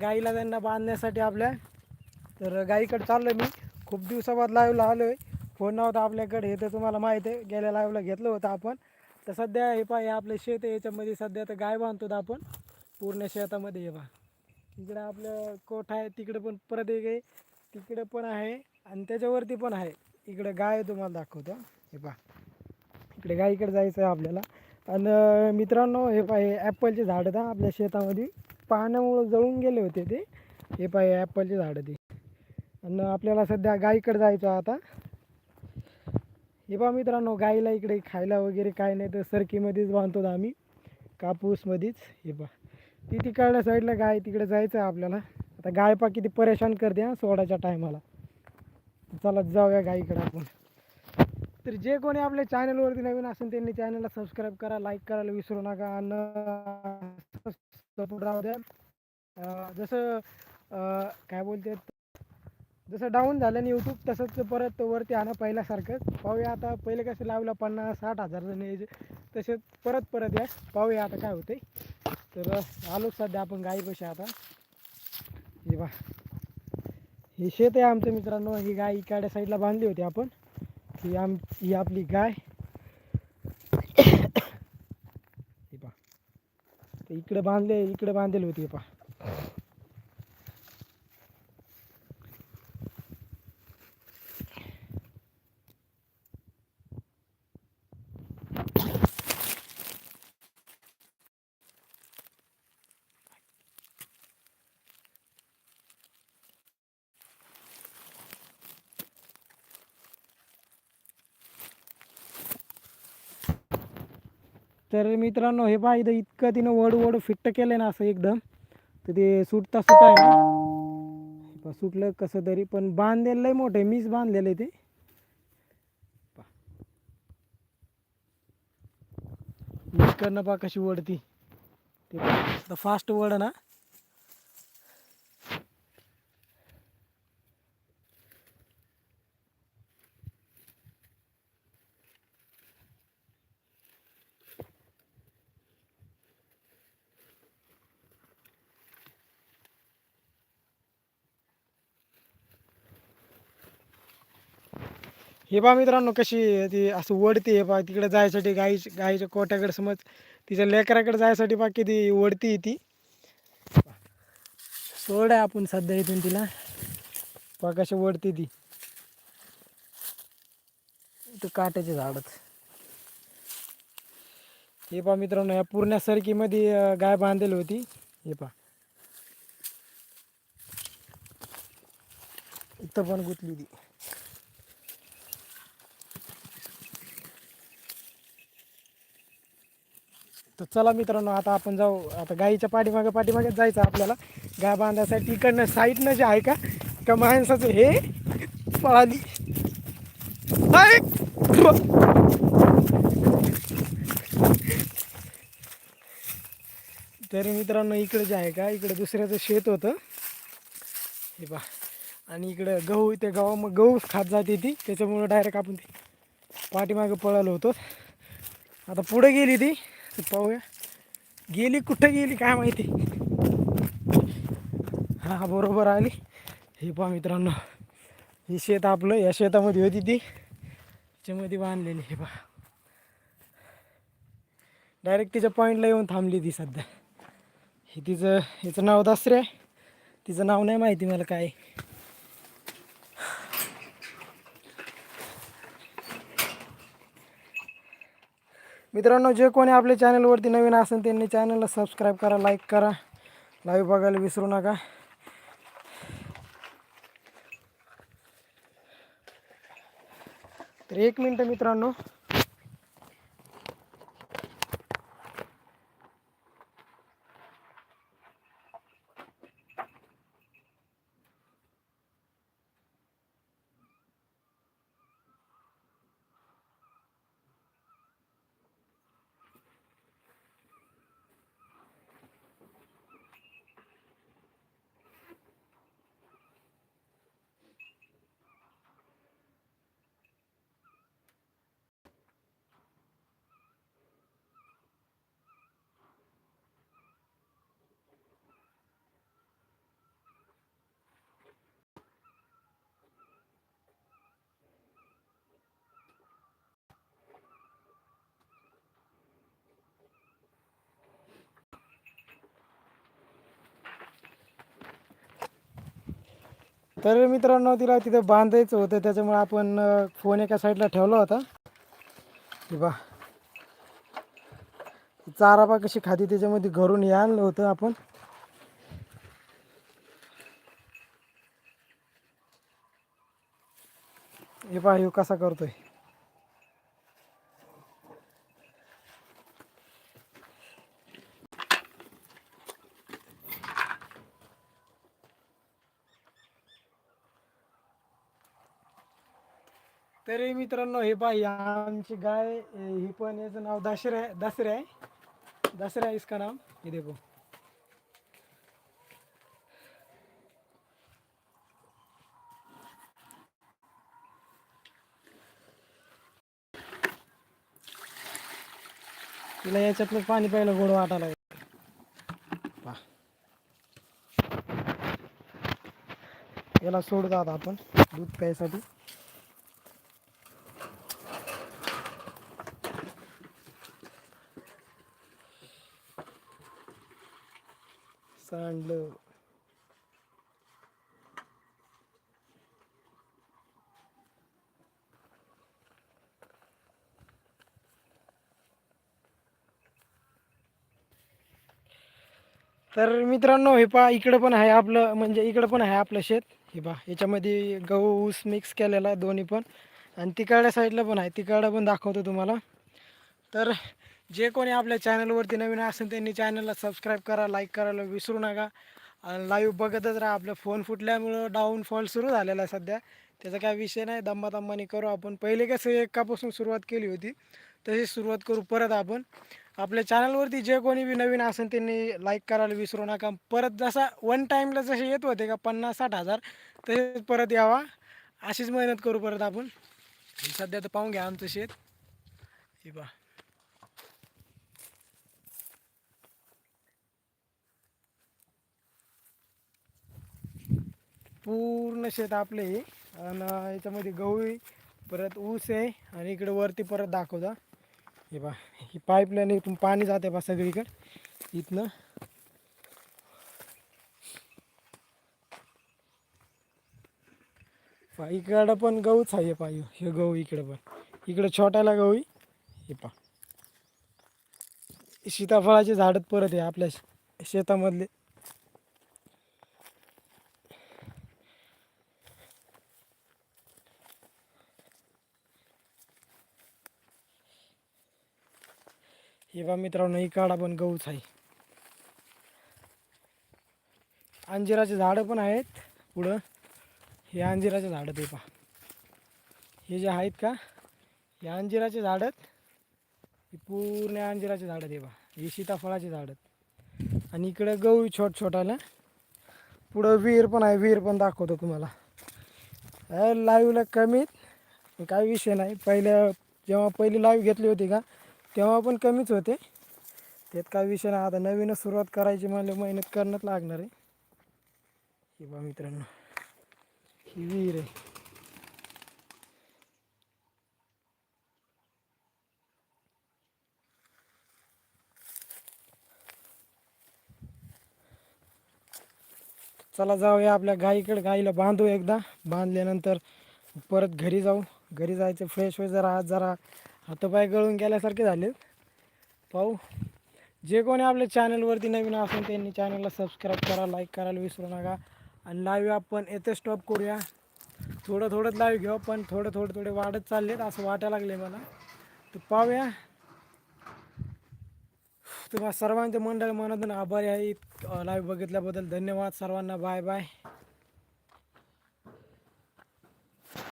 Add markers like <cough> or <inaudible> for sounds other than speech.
गाईला त्यांना बांधण्यासाठी आपल्या तर गाईकडे चाललो मी. खूप दिवसाबाद लाईव्हला आलो आहे फोन नव्हता आपल्याकडे हे तर तुम्हाला माहीत आहे. गेल्या लाईव्हला घेतलं होतं आपण. तर सध्या हे पहा हे आपलं शेत आहे. याच्यामध्ये सध्या तर गाय बांधतो आपण. पूर्ण शेतामध्ये हे पहा. इकडं आपलं कोठ आहे तिकडे पण परत एक आहे. तिकडे पण आहे आणि त्याच्यावरती पण आहे. इकडे गाय तुम्हाला दाखवतो हे. पहा. इकडे गाईकडे जायचं आहे आपल्याला. आणि मित्रांनो हे पहा हे ॲपलचे झाड आहेत आपल्या शेतामध्ये. पाण्यामुळं जळून गेले होते ते. हे पाय ॲपलचे झाडं ते. आणि आपल्याला सध्या गाईकडे जायचं आता. हे पहा मित्रांनो गाईला इकडे खायला वगैरे काय नाही तर सरकीमध्येच बांधतो आम्ही. कापूसमध्येच हे पहा. ती तिकडल्या साईडला गाय तिकडे जायचं आहे आपल्याला. आता गाय पा किती परेशान करते हां सोडायच्या टायमाला. चला जाऊया गाईकडे आपण. तर जे कोणी आपल्या चॅनलवरती नवीन असेल त्यांनी चॅनलला सबस्क्राईब करा लाईक करायला विसरू नका आणि सपोर्ट राहू द्या. जसं काय बोलते जसं डाऊन झालं ना यूट्यूब तसंच परत वरती आणा पहिल्यासारखं. पाहूया आता पहिले कसं लावलं पन्नास साठ हजार जण यायचे. तसेच परत परत या. पाहूया आता काय होते तर आलो सध्या आपण गाई आता. हे बा हे शेत आहे आमच्या मित्रांनो. ही गाय इकडे साईडला बांधली होती आपण. ही आम ही आपली गाय. <coughs> हे पा इकडे बांधले इकडे बांधलेली होती हे पा तर मित्रांनो हे पाहिजे इतकं तिनं वड वड फिट्ट केलं ना असं एकदम. तर ते सुटता सुट आहे ना. सुटलं कसं तरी पण बांधलेलं लय मोठं मीच बांधलेलं आहे ते. पहा. इकडनं पा कशी वडती. ते फास्ट वड ना. हे बा मित्रांनो कशी ती असं ओढती हे पहा तिकडे जायसाठी गाई गाईच्या कोट्याकडे समज तिच्या लेकराकडे जायसाठी बा किती ओढती ती. सोड आहे आपण सध्या इथून तिला. बा कशी ओढती ती. इथं काट्याचे झाडच. हे पहा मित्रांनो या पूर्ण सरकीमध्ये गाय बांधलेली होती. हे पहा. इथं पण गुतली ती. तर चला मित्रांनो आता आपण जाऊ. आता गाईच्या पाठीमागे पाठीमागेच जायचं आपल्याला. गाय बांधायसाठी इकडनं साईडनं जे आहे का का माणसाचं हे पळाली तरी मित्रांनो इकडे जे आहे का इकडे दुसऱ्याचं शेत होतं. हे पा आणि इकडं गहू ते गव्हा मग गहू खात जाते ती. त्याच्यामुळं डायरेक्ट आपण ती पाठीमागं पळालो होतो. आता पुढे गेली ती. पाहूया. गेली कुठं गेली काय माहिती? हा बरोबर आली. हे पहा मित्रांनो ही शेत आपलं या शेतामध्ये होती ती. त्याच्यामध्ये बांधलेली हे पहा. डायरेक्ट तिच्या पॉईंटला येऊन थांबली ती सध्या. हे तिचं हिचं नाव दसरे आहे. तिचं नाव नाही माहिती मला काय मित्रांनो जे कोणी आपल्या चॅनलवरती नवीन असेल त्यांनी चॅनलला सबस्क्राईब करा लाईक करा. लाईव्ह बघायला विसरू नका. तर एक मिनटं मित्रांनो. तर मित्रांनो तिला तिथं बांधायचं होतं त्याच्यामुळे आपण फोन एका साईडला ठेवला होता. की बा चारा बा कशी खाती त्याच्यामध्ये घरून हे आणलं होतं आपण. हे पहा कसा करतोय. तरी मित्रांनो हे पाहि आमची गाय ही पण याचं नाव दसरे आहे. दसरे आहे इसका नाम. हे देखो. तिला याच्यातलं पाणी प्यायला गोड वाटायला याला सोडतात आपण दूध प्यायसाठी. सांडलं तर मित्रांनो हे पहा इकडं पण आहे आपलं म्हणजे इकडं पण आहे आपलं शेत. हे पहा याच्यामध्ये गहू ऊस मिक्स केलेला आहे दोन्ही पण. आणि तिकडल्या साईडला पण आहे तिकडं पण दाखवतो तुम्हाला. तर जे कोणी आपल्या चॅनलवरती नवीन असेल त्यांनी चॅनलला सबस्क्राईब करा लाईक करायला विसरू नका. लाईव्ह बघतच राहा. आपलं फोन फुटल्यामुळं डाऊनफॉल सुरू झालेला आहे सध्या. त्याचा काय विषय नाही. दंबा दम्मानी करू आपण. पहिले कसं एकापासून सुरुवात केली होती. तशी सुरुवात करू परत आपण. आपल्या चॅनलवरती जे कोणी बी नवीन असेल त्यांनी लाईक करायला विसरू नका. परत जसा वन टाईमला जसे येत होते का पन्नास साठ हजार तसेच परत यावा. अशीच मेहनत करू परत आपण. सध्या तर पाहून घ्या आमचं शेत. हे पहा. पूर्ण शेत आपले आणि याच्यामध्ये गहू आहे परत ऊस आहे आणि इकडे वरती परत दाखवता. हे बा ही पाईपलाईन इथून पाणी जाते बा सगळीकडे. इथनं. पहा इकडं पण गहूच आहे पा हे गहू इकडं पण. इकडं छोट्याला गहू आहे. हे पा सीताफळाचे झाडच परत आहे आपल्या शे- शेतामधले. हे बा मित्रांनो इकडं पण गहूच आहे. अंजिराचे झाडं पण आहेत पुढं. हे अंजिराचे झाडं ते पा हे जे आहेत का? हे अंजिराचे झाडं हे पूर्ण अंजिराचे झाडं ते पा हे सीताफळाचे झाडं आणि इकडं गहू छोट छोटाला पुढं विहीर पण आहे विहीर पण दाखवतो तुम्हाला. लाईव्हला कमीत काही विषय नाही. पहिल्या जेव्हा पहिली लाईव्ह घेतली होती का तेव्हा पण कमीच होते. त्यात काय विषय नाही. आता नवीनच सुरुवात करायची मला मेहनत करणंच लागणार आहे. हे बा मित्रांनो. ही विहीर आहे. चला जाऊया आपल्या गाईकडे. गाईला बांधू एकदा. बांधल्यानंतर परत घरी जाऊ. घरी जायचं फ्रेश होय जरा. आज जरा हातपाय गळून गेल्यासारखे झाले. पाहू. जे कोणी आपल्या चॅनलवरती नवीन असून त्यांनी चॅनलला सबस्क्राईब करा लाईक करायला विसरू नका. आणि लाईव्ह आपण येथे स्टॉप करूया. थोडं थोडं लाईव्ह घेऊ पण थोडं थोडं थोडे वाढत चाललेत असं वाटायला लागले मला. तर पाहूया. तुम्हा सर्वांचे मंडळ मनातून आभारी आहे. लाईव्ह बघितल्याबद्दल धन्यवाद. सर्वांना बाय बाय